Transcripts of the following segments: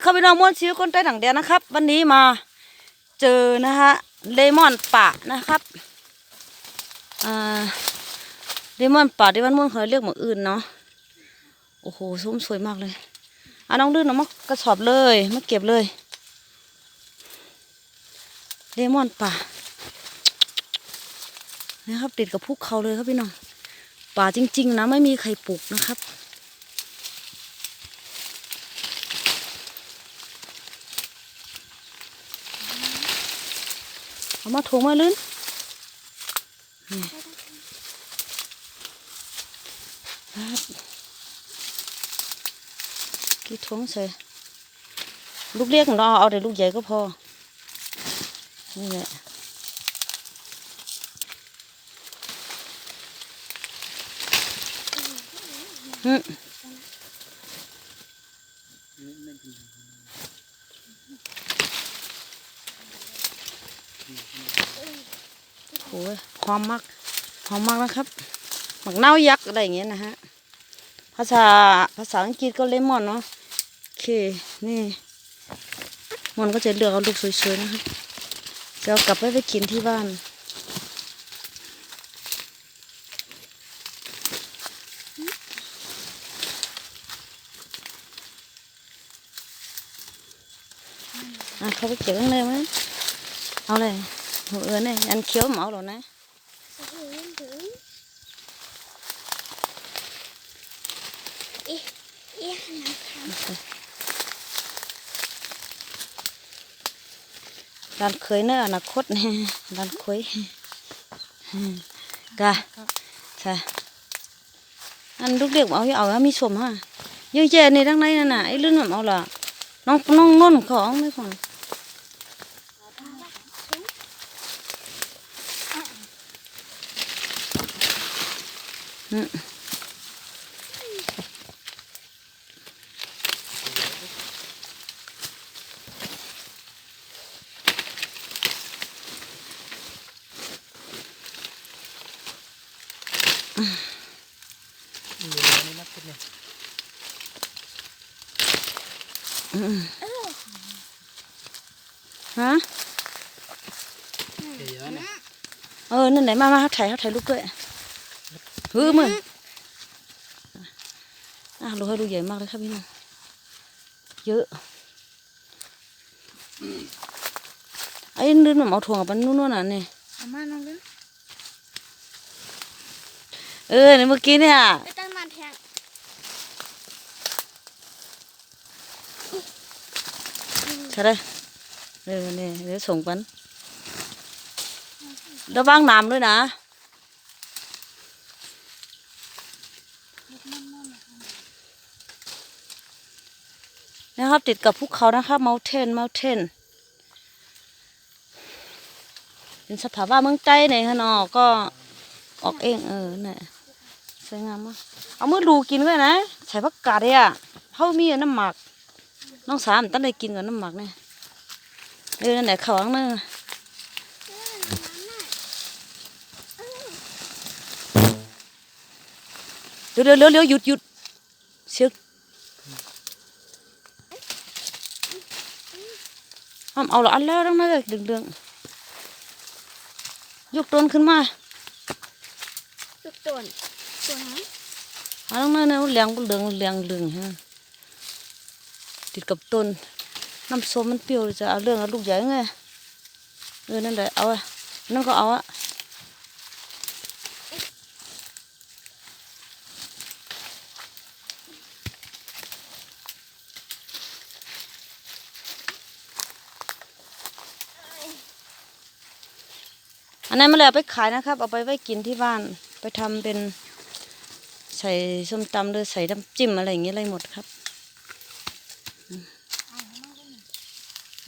เข้าไปนอนม้วนชีวิตคนใต้ถังแดนนะครับ วันนี้มาเจอนะฮะเลมอนป่านะครับอ่าเลมอนป่าที่บ้านม่วนเขาเรียกเหมืออื่นเนาะโอ้โหส้มสวยมากเลยอะน้องลื่นเอามากระสอบเลยมาเก็บเลยเลมอนป่านะครับติดกับภูเขาเลยครับพี่น้องป่าจริง ๆ นะไม่มีใครปลูกนะครับ เอา มาถุงมาลื่นนี่ครับกี่ถุงใส่ลูกเล็กของเราเอาแต่ลูกใหญ่ก็พอ นี่แหละอืมโอ้ย หอมมากหอมมากนะครับหมักเน่ายักษ์อะไรอย่างเงี้ยนะฮะภาษาภาษาอังกฤษก็เลมอนเนาะโอเคนี่มันก็จะเลือกเอาลูกสวยๆนะครับจะเอากลับไปไปกินที่บ้านอะเขาไปเก็บข้างในไหมเอาเลยหัวเอือนี่ยอันเคี้ยวหมอาหรอนะ อีอีหันหลังค่ะ ร้านเคยเนอะอนาคตเนี่ยร้านเคยกะใช่อันลูกเด็กเอาเอาอมีสมฮะเยอะแยะในทั้งในนั่นน่ะไอ้ลื่นมันเอาละน้องน้องนุ่นของไม่ของอืม ฮะเออนั่นไหนมามาถ่ายถ่ายรูปด้วยเฮ้ยมึงอะรูให้ดูใหญ่มากเลยครับพี่น้องเยอะไอ้นื่นมันเอาถ่วงกับมันนู่นน่ะนี่เอามาน้องเล่นเออในเมื่อกี้เนี่ย ไปตั้งมาแทน ใช่ได้เออเนี่ยเดี๋ยวส่งปันระวังน้ำด้วยนะนะครับติดกับภูเขานะครับ mountain mountain เป็นสภาวะเมืองใต้ในฮะนาะก็ออกเองเออเนี่ยสวยงามมากเอามือดูกินไว้นะ ใส่ผักกาดเนี่ยเขามีน้ำหมัก น้องสามตั้งได้กินกับน้ำหมักเนี่ยเดี๋ยวนั่นแหละเขาข้างหน้าเดี๋ยวเดี๋ยวเดี๋ยวเดี๋ยวหยุดหยุดเสียงห้ามเอาละอันแล้วตั้งนั้นเลยดึงดึงๆยกต้นขึ้นมาทุกตัวตัวนั้นอันนั้นเนี่ยเหลียงเหลืองเหลียงเหลืองฮะ ติดกับต้นน้ำส้มมันเปรี้ยวจะเอาเรื่องเอาลูกใหญ่ไงเออนั่นแหละเอาอะนั่นก็เอาอะอันนั้นมาเลยเอาไปขายนะครับ เอาไปไว้กินที่บ้านไปทำเป็นใส่ส้มตำหรือใส่น้ำจิ้มอะไรอย่างเงี้ยอะไรหมดครับอืม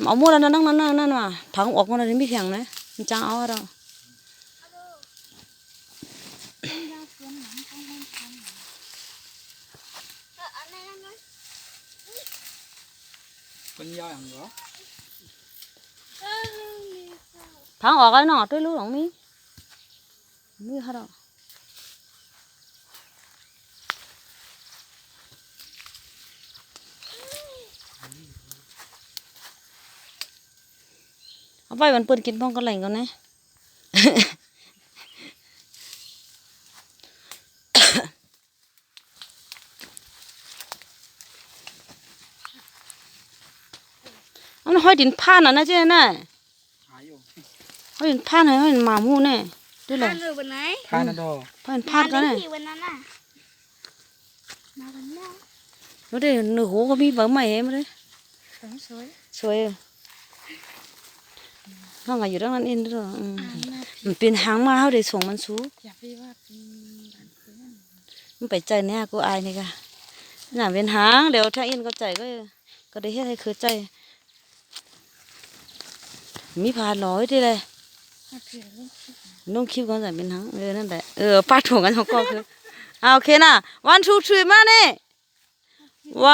เอาหมดแล้วนะนั่งนั่นนั่นนั่นว่ะถังออกมาเลยไม่เถียงนะมันจางเอาเราเออเอาในนั้นนะ con dao hàng đó เออมีเจ้าถังออกไอ้หนอด้วยลูกของมีมีค่ะเรา เอาไปมันเปิ้นกินพ้องกันไหลก่อนนะมันห้อยดินผ่านอะนะเจ้น่ะหาอยู่ห้อยดินผ่านให้ห้อยดินหมาหมูแน่ด้วยเลทายนหรือวันไหนทานนะดอห้อยดินผ่านกันน่ะที่วันนั้นน่ะมาวันนี้แล้วเดี๋ยวหนูหูก็มีเบอร์ใหม่มาเลยสวยสวยอะ ห้องก็อยู่ตรงนั้นเองด้วยอืมอ่านมามันเป็นหางมาเขาได้ส่งมันสูอยากพี่ว่าเป็นร้านเพื่อนมันไปใจเนี่ยกูอายนี่กะน่ะเป็นหางเดี๋ยวถ้าอินก็ใจก็ก็ได้เฮ็ดให้คือใจ มีผ่านร้อยที่เลยมาเผื่อลูกน้องคลิปก่อนใส่เป็นหางเออนั่นแหละเออปาดถ่วงกันสองก็คืออ่าโอเคนะ one two three มาเนี่ย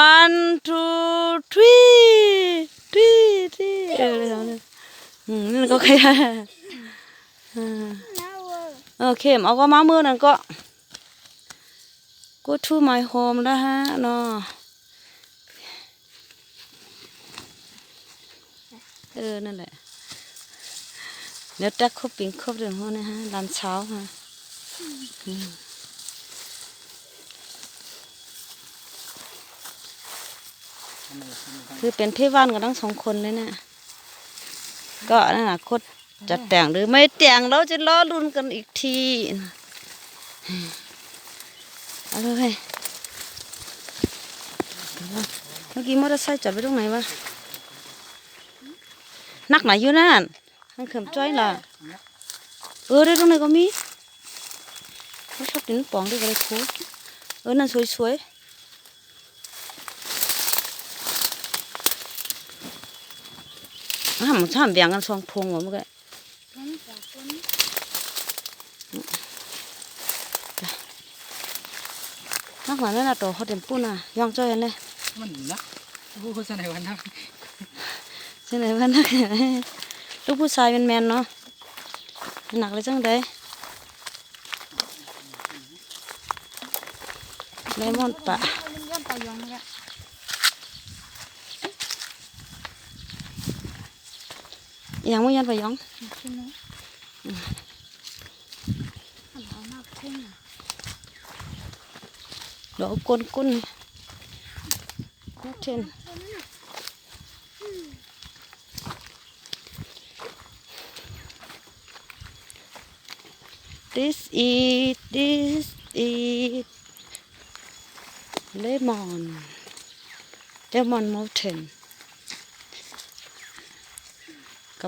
one two three three three เออเลยเอาเลยืมนั่นก็แค่อ่าน่าเวอโอเคเอาก็มาเมื่อนั่นก็ go to my home แล้วฮะเนาะเออนั่นแหละเดี๋ยวตักครบปิงครบเดี๋ยวหัวนะฮะร้านเช้าฮะคือเป็นเพี่บ้านกันทั้งสองคนเลยเนี่ย ก็นั่นแหละโคตจะแต่งหรือไม่แต่งเราจะรอรุ่นกันอีกทีเอาเลยเมื่อกี้มอเตอร์ไซค์จอดไว้ตรงไหนวะนักไหนอยู่นั่นมันเข็มจ้อยล่ะเออได้ตรงไหนก็มีเขาชอบกินปองด้วยกันเลยครูเออนั่นสวยๆ อะมันทำแบ่งกันสองพวงเหรอมื่อกี้ร้านสองคนนักหนานั่นน่ะตัวเขาเต็มปุ่นอะย่องจ้อยเลยมันนักผู้คนสนวันนักจังไหนวะนักลูกผู้ชายเป็นแมนเนาะหนักเลยจังไดเลมอนปะ เอาเล่นย้อนไปย้อนมาละ อ ยังไม่ยันไปยองขึ้นไหมเอาหน้าขึ้น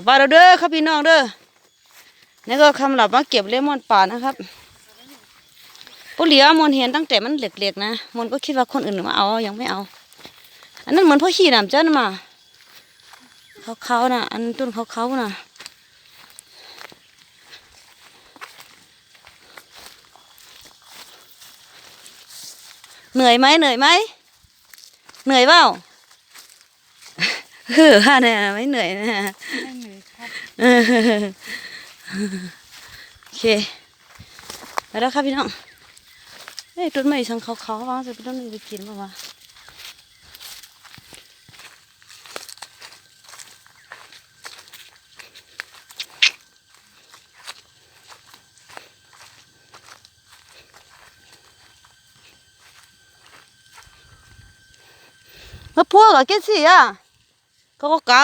ลับบ้านเราเด้อครับพี่น้องเด้อนี่ก็คำหลับมาเก็บเลมอนป่านะครับปุเหลียวมนเห็นตั้งแต่มันเล็กๆนะมนก็คิดว่าคนอื่นมาเอายังไม่เอา อันนั้นเหมือนพ่อขี้น้ำเจ้านะมาเขาๆนะอันต้นเขาๆนะเหนื่อยไหมเหนื่อยไหมเหนื่อยเปล่าเฮ้อฮะเนี่ยไม่เหนื่อยนะ โอเคไปแล้วครับพี่น้องเอ้ยต้นไม้สังเขาเขาว่าจะเป็นต้นไม้ไปกินป่าวะมาพวกอะเกสิอะเขาก็เกา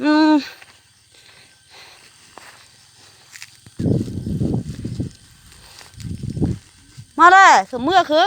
อืมมาเลยคือเมื่อคือ